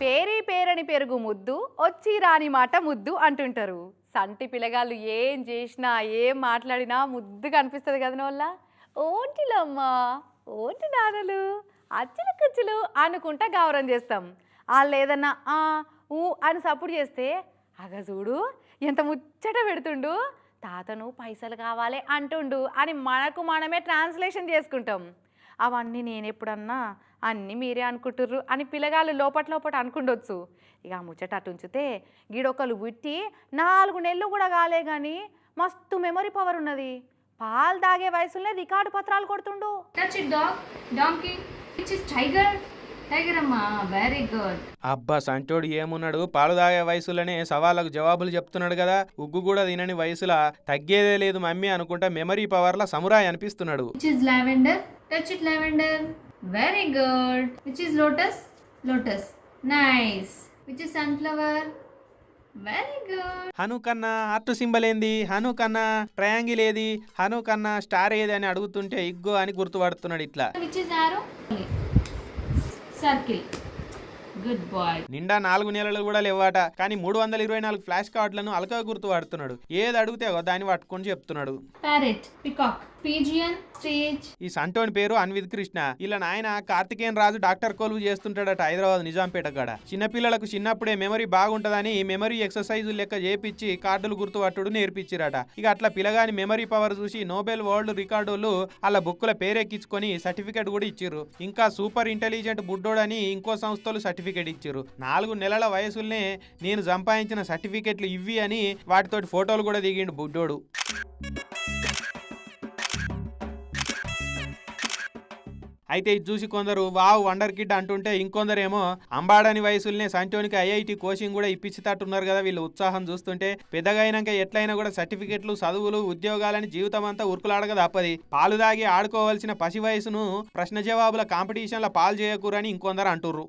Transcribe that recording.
పేరీ పేరని పెరుగు ముద్దు వచ్చి రాని మాట ముద్దు అంటుంటారు. సంటి పిల్లగాళ్ళు ఏం చేసినా ఏం మాట్లాడినా ముద్దుగా అనిపిస్తుంది కదా వల్ల ఓంటిలమ్మ ఓంటి నాన్నలు అచ్చులు కుచ్చులు అనుకుంటా గౌరవం చేస్తాం. వాళ్ళు ఏదన్నా ఆ ఊ అని సపోర్ట్ చేస్తే అగ చూడు ఎంత ముచ్చట పెడుతుండు. తాతను పైసలు కావాలి అంటుండు అని మనకు మనమే ట్రాన్స్లేషన్ చేసుకుంటాం. అవన్నీ నేను ఎప్పుడన్నా అన్నీ మీరే అనుకుంటుర్రు అని పిల్లగాళ్ళు లోపట లోపట అనుకుండొచ్చు ఇక ఆ ముచ్చట అటు ఉంచితే గీడొకలు పుట్టి నాలుగు నెలలు కూడా కాలే కానీ మస్తు మెమరీ పవర్ ఉన్నది పాలు తాగే వయసులోనే రికార్డు పత్రాలు కొడుతుండు Touch it, dog. Donkey. Which is tiger? Tiger, Amma. Very good. అబ్బా సంటోడు ఏమున్నాడు పాలు తాగే వయసులోనే సవాళ్ళకు జవాబులు చెప్తున్నాడు కదా ఉగ్గు కూడా తినని వయసులా తగ్గేదే లేదు మమ్మీ అనుకుంటా మెమరీ పవర్ల సమురాయ్ అనిపిస్తున్నాడు Which is lavender? Touch it, lavender. Very good. Which is lotus? Lotus. Nice. Which is sunflower? Very good. హను కన్నా హార్ట్ సింబల్ ఏంది హను కన్నా ట్రయాంగిల్ ఏది హను కన్నా స్టార్ ఏది అని అడుగుతుంటే ఇగ్గో అని గుర్తుపడుతున్నాడు ఇట్లా Which is arrow? Circle. Good boy. నిండా నాలుగు నెలలు కూడా లేవాట కానీ మూడు వందల ఇరవై నాలుగు ఫ్లాష్ కార్డులను అలకా గుర్తుపడుతున్నాడు ఏది అడిగితే దాన్ని పట్టుకొని చెప్తున్నాడు Parrot. Peacock. పీజియన్ ఈ సంటోని పేరు అన్విత్ కృష్ణ. ఇలా నాయన కార్తికేయన్ రాజు డాక్టర్ కొలువు చేస్తుంటాడట హైదరాబాద్ నిజాంపేట కాడ. చిన్నపిల్లలకు చిన్నప్పుడే మెమరీ బాగుంటదని మెమరీ ఎక్సర్సైజ్ లెక్క చేపించి కార్డులు గుర్తుపట్టుడు నేర్పించిరట. ఇక అట్లా పిల్లగాని మెమరీ పవర్ చూసి నోబెల్ వరల్డ్ రికార్డులు అలా బుక్కుల పేరెక్కించుకొని సర్టిఫికేట్ కూడా ఇచ్చిర్రు. ఇంకా సూపర్ ఇంటెలిజెంట్ బుడ్డోడని ఇంకో సంస్థలు సర్టిఫికెట్ ఇచ్చిర్రు. నాలుగు నెలల వయసుల్నే నేను సంపాదించిన సర్టిఫికెట్లు ఇవి అని వాటితోటి ఫోటోలు కూడా దిగిండు బుడ్డోడు. అయితే ఇది చూసి కొందరు వావ్ వండర్ కిడ్ అంటుంటే ఇంకొందరేమో అంబాడని వయసుల్నే సంటోనికి ఐఐటి కోచింగ్ కూడా ఇప్పించేటట్టున్నారు కదా వీళ్ళు ఉత్సాహం చూస్తుంటే పెద్దగా అయినాక ఎట్లయినా కూడా సర్టిఫికెట్లు చదువులు ఉద్యోగాలని జీవితం అంతా ఉరుకులాడక తప్పది పాలు దాగి ఆడుకోవాల్సిన పసి వయసును ప్రశ్న జవాబుల కాంపిటీషన్ల పాలు చేయకూరని ఇంకొందరు అంటుర్రు.